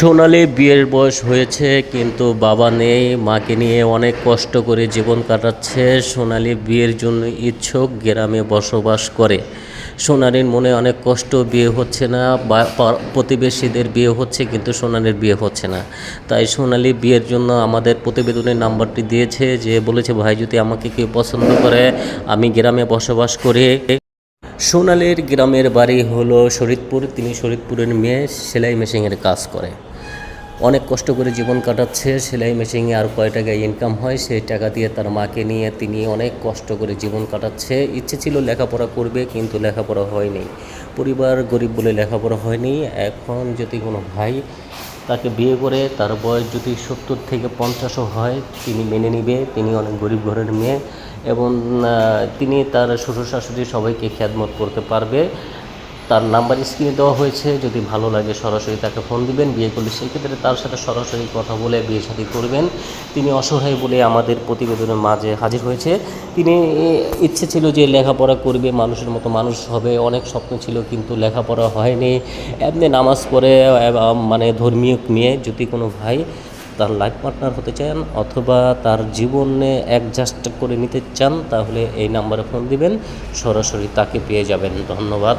সোনালি বিয়ের বয়স হয়েছে, কিন্তু বাবা নেই, মাকে নিয়ে অনেক কষ্ট করে জীবন কাটাচ্ছে। সোনালি বিয়ের জন্য ইচ্ছুক, গ্রামে বসবাস করে। সোনালির মনে অনেক কষ্ট, বিয়ে হচ্ছে না, বা প্রতিবেশীদের বিয়ে হচ্ছে, কিন্তু সোনালির বিয়ে হচ্ছে না। তাই সোনালি বিয়ের জন্য আমাদের প্রতিবেদনের নাম্বারটি দিয়েছে, যে বলেছে, ভাই, যদি আমাকে কেউ পছন্দ করে, আমি গ্রামে বসবাস করি। সোনালির গ্রামের বাড়ি হলো শরীদপুর তিনি শরীদপুরের মেয়ে, সেলাই মেশিনের কাজ করে। অনেক কষ্ট করে জীবন কাটাচ্ছে, সেলাই মেশিনে আর কয় টাকা ইনকাম হয়, সেই টাকা দিয়ে তার মাকে নিয়ে তিনি অনেক কষ্ট করে জীবন কাটাচ্ছে। ইচ্ছে ছিল লেখাপড়া করবে, কিন্তু লেখাপড়া হয়নি। পরিবার গরিব বলে লেখাপড়া হয়নি। এখন যদি কোনো ভাই তাকে বিয়ে করে, তার বয়স যদি সত্তর থেকে পঞ্চাশও হয়, তিনি মেনে নিবে। তিনি অনেক গরিব ঘরের মেয়ে এবং তিনি তার শ্বশুর শাশুড়ি সবাইকে খ্যাদমত করতে পারবে। তার নাম্বার স্ক্রিনে দেওয়া হয়েছে। যদি ভালো লাগে সরাসরি তাকে ফোন দিবেন। বিয়ে করলে সেক্ষেত্রে তার সাথে সরাসরি কথা বলে বিয়ে শাদী করবেন। তিনি অসহায় বলে আমাদের প্রতিবেদনের মাঝে হাজির হয়েছে। তিনি ইচ্ছে ছিল যে লেখাপড়া করবে, মানুষের মতো মানুষ হবে। অনেক স্বপ্ন ছিল কিন্তু লেখাপড়া হয়নি। এমনি নামাজ পড়ে মানে ধর্মীয় নিয়ে যদি কোনো ভাই তার লাইফ পার্টনার হতে চান অথবা তার জীবনে অ্যাডজাস্ট করে নিতে চান, তাহলে এই নাম্বারে ফোন দিবেন। সরাসরি তাকে পেয়ে যাবেন। ধন্যবাদ।